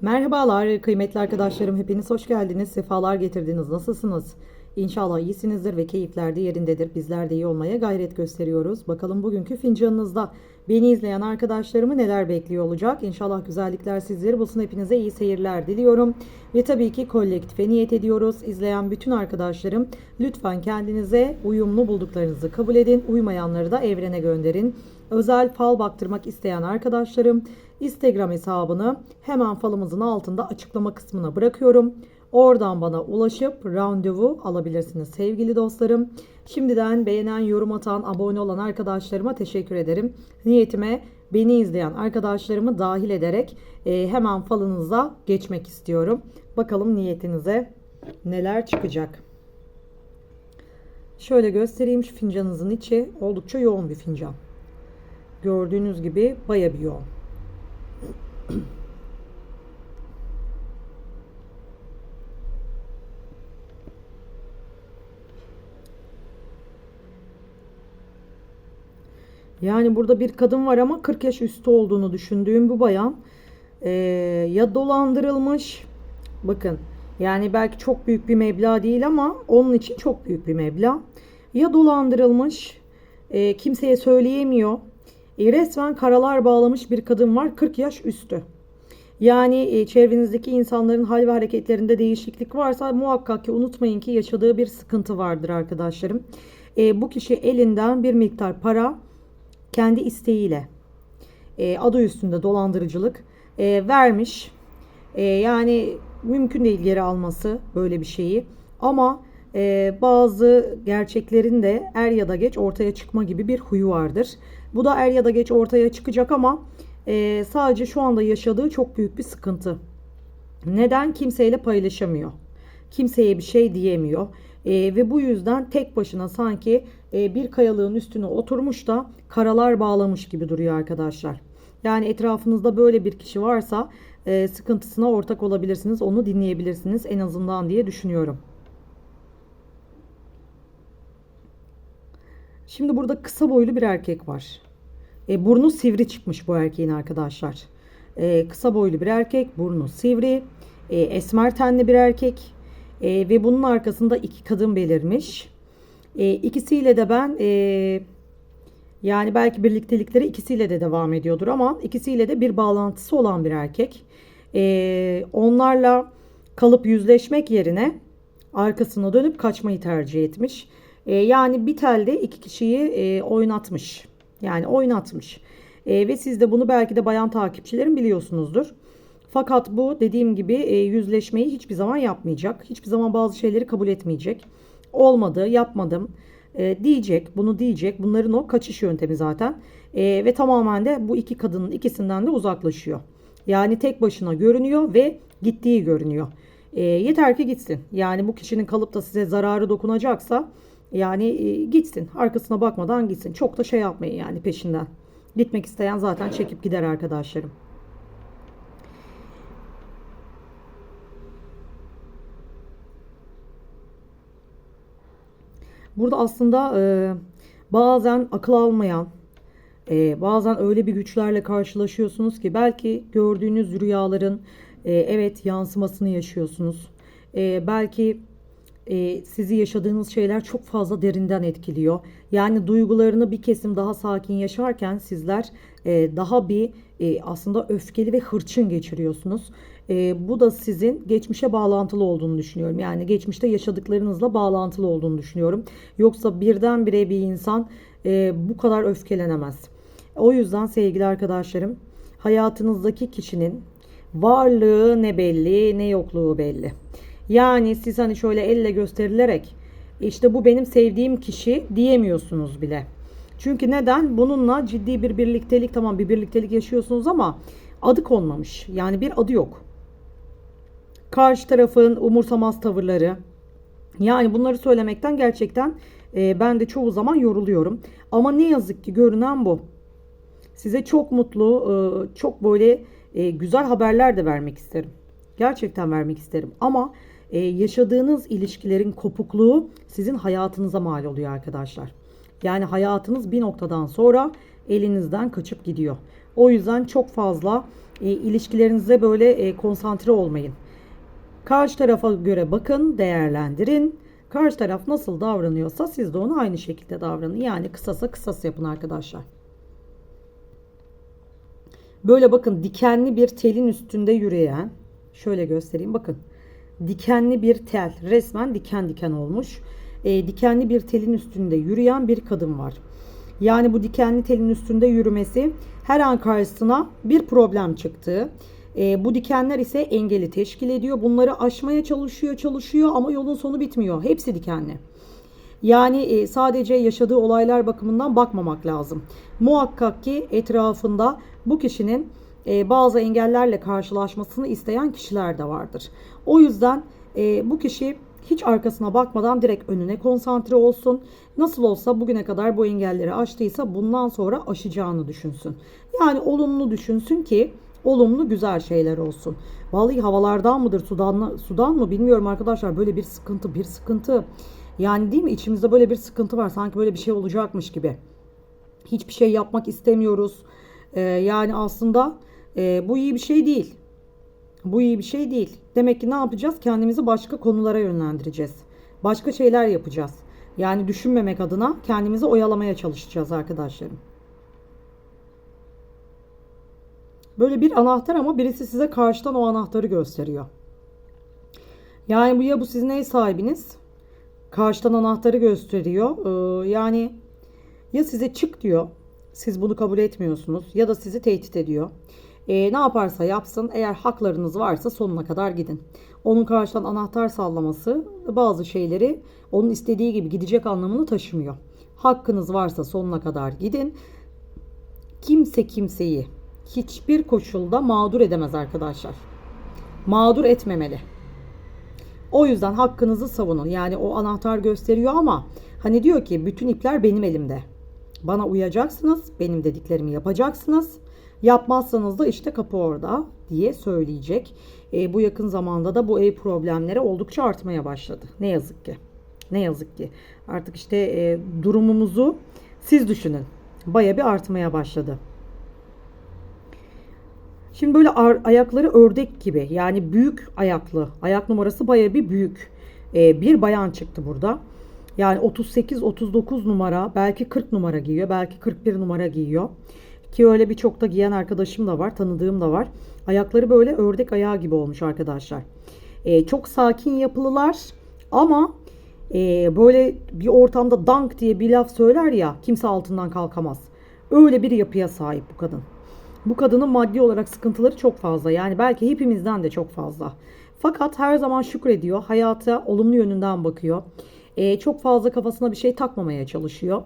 Merhabalar kıymetli arkadaşlarım. Hepiniz hoş geldiniz. Sefalar getirdiniz. Nasılsınız İnşallah iyisinizdir ve keyifler de yerindedir. Bizler de iyi olmaya gayret gösteriyoruz. Bakalım bugünkü fincanınızda beni izleyen arkadaşlarımı neler bekliyor olacak? İnşallah güzellikler sizleri bulsun. Hepinize iyi seyirler diliyorum. Ve tabii ki kolektife niyet ediyoruz. İzleyen bütün arkadaşlarım lütfen kendinize uyumlu bulduklarınızı kabul edin. Uymayanları da evrene gönderin. Özel fal baktırmak isteyen arkadaşlarım Instagram hesabını hemen falımızın altında açıklama kısmına bırakıyorum. Oradan bana ulaşıp randevu alabilirsiniz sevgili dostlarım. Şimdiden beğenen, yorum atan, abone olan arkadaşlarıma teşekkür ederim. Niyetime beni izleyen arkadaşlarımı dahil ederek e, hemen falınıza geçmek istiyorum. Bakalım niyetinize neler çıkacak. Şöyle göstereyim şu fincanınızın içi oldukça yoğun bir fincan. Gördüğünüz gibi baya bir yoğun. Yani burada bir kadın var ama 40 yaş üstü olduğunu düşündüğüm bu bayan eee, ya dolandırılmış bakın yani belki çok büyük bir meblağ değil ama onun için çok büyük bir meblağ ya dolandırılmış eee, kimseye söyleyemiyor E, resmen karalar bağlamış bir kadın var 40 yaş üstü. Yani e, çevrenizdeki insanların hal ve hareketlerinde değişiklik varsa muhakkak ki unutmayın ki yaşadığı bir sıkıntı vardır arkadaşlarım. E, bu kişi elinden bir miktar para kendi isteğiyle e, adı üstünde dolandırıcılık e, vermiş. E, yani mümkün değil geri alması böyle bir şeyi. Ama e, bazı gerçeklerin de er ya da geç ortaya çıkma gibi bir huyu vardır. Bu da er ya da geç ortaya çıkacak ama e, sadece şu anda yaşadığı çok büyük bir sıkıntı. Neden? Kimseyle paylaşamıyor. Kimseye bir şey diyemiyor. E, ve bu yüzden tek başına sanki e, bir kayalığın üstüne oturmuş da karalar bağlamış gibi duruyor arkadaşlar. Yani etrafınızda böyle bir kişi varsa e, sıkıntısına ortak olabilirsiniz. Onu dinleyebilirsiniz en azından diye düşünüyorum. Şimdi burada kısa boylu bir erkek var. E, burnu sivri çıkmış bu erkeğin arkadaşlar. E, kısa boylu bir erkek, burnu sivri, e, esmer tenli bir erkek e, ve bunun arkasında iki kadın belirmiş. E, ikisiyle de ben e, yani belki birliktelikleri ikisiyle de devam ediyordur ama ikisiyle de bir bağlantısı olan bir erkek. E, onlarla kalıp yüzleşmek yerine arkasına dönüp kaçmayı tercih etmiş. E, yani bir telde iki kişiyi e, oynatmış. Yani oynatmış. E, ve siz de bunu belki de bayan takipçilerin biliyorsunuzdur. Fakat bu dediğim gibi e, yüzleşmeyi hiçbir zaman yapmayacak. Hiçbir zaman bazı şeyleri kabul etmeyecek. Olmadı, yapmadım e, diyecek, bunu diyecek. Bunların o kaçış yöntemi zaten. E, ve tamamen de bu iki kadının ikisinden de uzaklaşıyor. Yani tek başına görünüyor ve gittiği görünüyor. E, yeter ki gitsin. Yani bu kişinin kalıp da size zararı dokunacaksa yani e, gitsin. Arkasına bakmadan gitsin. Çok da şey yapmayın yani peşinden. Gitmek isteyen zaten çekip gider arkadaşlarım. Burada aslında e, bazen akıl almayan, e, bazen öyle bir güçlerle karşılaşıyorsunuz ki belki gördüğünüz rüyaların e, evet yansımasını yaşıyorsunuz. E, belki e, sizi yaşadığınız şeyler çok fazla derinden etkiliyor. Yani duygularını bir kesim daha sakin yaşarken sizler e, daha bir e, aslında öfkeli ve hırçın geçiriyorsunuz. E, bu da sizin geçmişe bağlantılı olduğunu düşünüyorum. Yani geçmişte yaşadıklarınızla bağlantılı olduğunu düşünüyorum. Yoksa birdenbire bir insan e, bu kadar öfkelenemez. O yüzden sevgili arkadaşlarım hayatınızdaki kişinin varlığı ne belli ne yokluğu belli. Yani siz hani şöyle elle gösterilerek işte bu benim sevdiğim kişi diyemiyorsunuz bile. Çünkü neden? Bununla ciddi bir birliktelik tamam bir birliktelik yaşıyorsunuz ama adı konmamış. Yani bir adı yok. Karşı tarafın umursamaz tavırları. Yani bunları söylemekten gerçekten e, ben de çoğu zaman yoruluyorum. Ama ne yazık ki görünen bu. Size çok mutlu, e, çok böyle e, güzel haberler de vermek isterim. Gerçekten vermek isterim. Ama e, yaşadığınız ilişkilerin kopukluğu sizin hayatınıza mal oluyor arkadaşlar. Yani hayatınız bir noktadan sonra elinizden kaçıp gidiyor. O yüzden çok fazla e, ilişkilerinize böyle e, konsantre olmayın. Karşı tarafa göre bakın, değerlendirin. Karşı taraf nasıl davranıyorsa siz de ona aynı şekilde davranın. Yani kısasa kısas yapın arkadaşlar. Böyle bakın dikenli bir telin üstünde yürüyen şöyle göstereyim bakın. Dikenli bir tel resmen diken diken olmuş. E, dikenli bir telin üstünde yürüyen bir kadın var. Yani bu dikenli telin üstünde yürümesi her an karşısına bir problem çıktığı. E, bu dikenler ise engeli teşkil ediyor. Bunları aşmaya çalışıyor, çalışıyor ama yolun sonu bitmiyor. Hepsi dikenli. Yani e, sadece yaşadığı olaylar bakımından bakmamak lazım. Muhakkak ki etrafında bu kişinin e, bazı engellerle karşılaşmasını isteyen kişiler de vardır. O yüzden e, bu kişi hiç arkasına bakmadan direkt önüne konsantre olsun. Nasıl olsa bugüne kadar bu engelleri aştıysa bundan sonra aşacağını düşünsün. Yani olumlu düşünsün ki olumlu güzel şeyler olsun. Vallahi havalardan mıdır sudan, sudan mı bilmiyorum arkadaşlar böyle bir sıkıntı bir sıkıntı. Yani değil mi içimizde böyle bir sıkıntı var sanki böyle bir şey olacakmış gibi. Hiçbir şey yapmak istemiyoruz. Ee, yani aslında e, bu iyi bir şey değil. Bu iyi bir şey değil. Demek ki ne yapacağız? Kendimizi başka konulara yönlendireceğiz. Başka şeyler yapacağız. Yani düşünmemek adına kendimizi oyalamaya çalışacağız arkadaşlarım. Böyle bir anahtar ama birisi size karşıdan o anahtarı gösteriyor. Yani bu ya bu sizin ev sahibiniz karşıdan anahtarı gösteriyor. Ee, yani ya size çık diyor. Siz bunu kabul etmiyorsunuz ya da sizi tehdit ediyor. Ee, ne yaparsa yapsın eğer haklarınız varsa sonuna kadar gidin. Onun karşıdan anahtar sallaması bazı şeyleri onun istediği gibi gidecek anlamını taşımıyor. Hakkınız varsa sonuna kadar gidin. Kimse kimseyi hiçbir koşulda mağdur edemez arkadaşlar. Mağdur etmemeli. O yüzden hakkınızı savunun. Yani o anahtar gösteriyor ama hani diyor ki bütün ipler benim elimde. Bana uyacaksınız, benim dediklerimi yapacaksınız. Yapmazsanız da işte kapı orada diye söyleyecek. E, bu yakın zamanda da bu ev problemleri oldukça artmaya başladı. Ne yazık ki. Ne yazık ki. Artık işte e, durumumuzu siz düşünün. Baya bir artmaya başladı. Şimdi böyle ayakları ördek gibi yani büyük ayaklı. Ayak numarası baya bir büyük. Ee, bir bayan çıktı burada. Yani 38-39 numara belki 40 numara giyiyor. Belki 41 numara giyiyor. Ki öyle birçok da giyen arkadaşım da var. Tanıdığım da var. Ayakları böyle ördek ayağı gibi olmuş arkadaşlar. Ee, çok sakin yapılılar. Ama e, böyle bir ortamda dank diye bir laf söyler ya kimse altından kalkamaz. Öyle bir yapıya sahip bu kadın. Bu kadının maddi olarak sıkıntıları çok fazla. Yani belki hepimizden de çok fazla. Fakat her zaman şükrediyor. Hayata olumlu yönünden bakıyor. Ee, çok fazla kafasına bir şey takmamaya çalışıyor.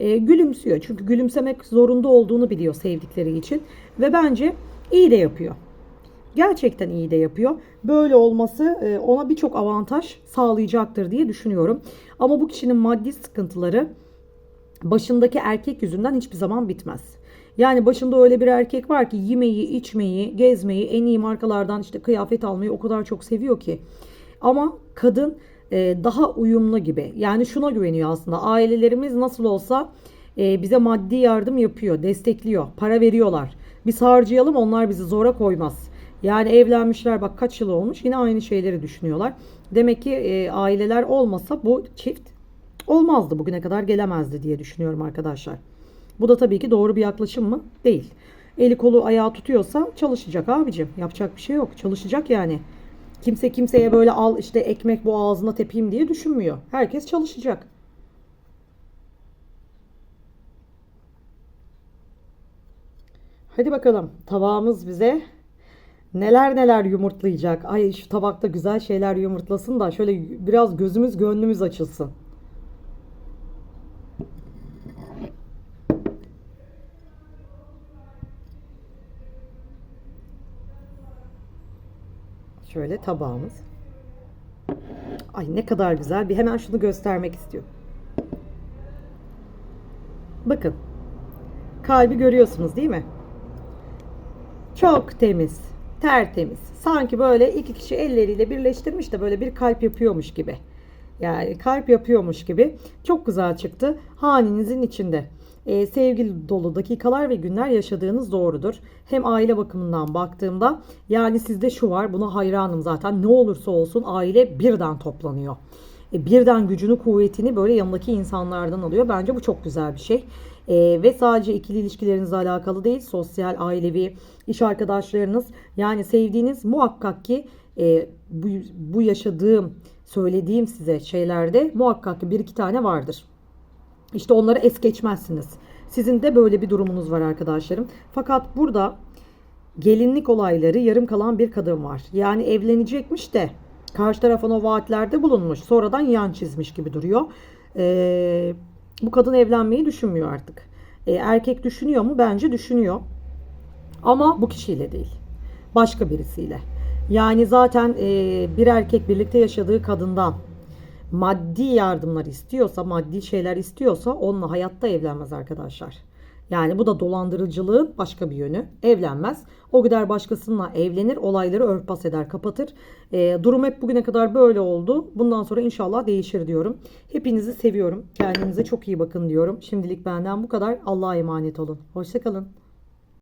Ee, gülümsüyor. Çünkü gülümsemek zorunda olduğunu biliyor sevdikleri için. Ve bence iyi de yapıyor. Gerçekten iyi de yapıyor. Böyle olması e, ona birçok avantaj sağlayacaktır diye düşünüyorum. Ama bu kişinin maddi sıkıntıları başındaki erkek yüzünden hiçbir zaman bitmez. Yani başında öyle bir erkek var ki yemeği, içmeyi, gezmeyi, en iyi markalardan işte kıyafet almayı o kadar çok seviyor ki. Ama kadın e, daha uyumlu gibi. Yani şuna güveniyor aslında. Ailelerimiz nasıl olsa e, bize maddi yardım yapıyor, destekliyor, para veriyorlar. Biz harcayalım onlar bizi zora koymaz. Yani evlenmişler bak kaç yıl olmuş yine aynı şeyleri düşünüyorlar. Demek ki e, aileler olmasa bu çift olmazdı bugüne kadar gelemezdi diye düşünüyorum arkadaşlar. Bu da tabii ki doğru bir yaklaşım mı? Değil. Eli kolu ayağı tutuyorsa çalışacak abicim. Yapacak bir şey yok. Çalışacak yani. Kimse kimseye böyle al işte ekmek bu ağzına tepeyim diye düşünmüyor. Herkes çalışacak. Hadi bakalım tabağımız bize neler neler yumurtlayacak. Ay şu tabakta güzel şeyler yumurtlasın da şöyle biraz gözümüz gönlümüz açılsın. Şöyle tabağımız. Ay ne kadar güzel. Bir hemen şunu göstermek istiyorum. Bakın. Kalbi görüyorsunuz değil mi? Çok temiz. Tertemiz. Sanki böyle iki kişi elleriyle birleştirmiş de böyle bir kalp yapıyormuş gibi. Yani kalp yapıyormuş gibi. Çok güzel çıktı. Haninizin içinde. E, sevgili dolu dakikalar ve günler yaşadığınız doğrudur. Hem aile bakımından baktığımda yani sizde şu var buna hayranım zaten ne olursa olsun aile birden toplanıyor. E, birden gücünü kuvvetini böyle yanındaki insanlardan alıyor. Bence bu çok güzel bir şey. E, ve sadece ikili ilişkilerinizle alakalı değil sosyal, ailevi, iş arkadaşlarınız yani sevdiğiniz muhakkak ki e, bu, bu yaşadığım söylediğim size şeylerde muhakkak bir iki tane vardır. İşte onları es geçmezsiniz. Sizin de böyle bir durumunuz var arkadaşlarım. Fakat burada gelinlik olayları yarım kalan bir kadın var. Yani evlenecekmiş de karşı tarafın o vaatlerde bulunmuş. Sonradan yan çizmiş gibi duruyor. Ee, bu kadın evlenmeyi düşünmüyor artık. Ee, erkek düşünüyor mu? Bence düşünüyor. Ama bu kişiyle değil. Başka birisiyle. Yani zaten e, bir erkek birlikte yaşadığı kadından maddi yardımlar istiyorsa, maddi şeyler istiyorsa onunla hayatta evlenmez arkadaşlar. Yani bu da dolandırıcılığın başka bir yönü. Evlenmez. O gider başkasıyla evlenir, olayları örtbas eder, kapatır. E, durum hep bugüne kadar böyle oldu. Bundan sonra inşallah değişir diyorum. Hepinizi seviyorum. Kendinize çok iyi bakın diyorum. Şimdilik benden bu kadar. Allah'a emanet olun. Hoşçakalın.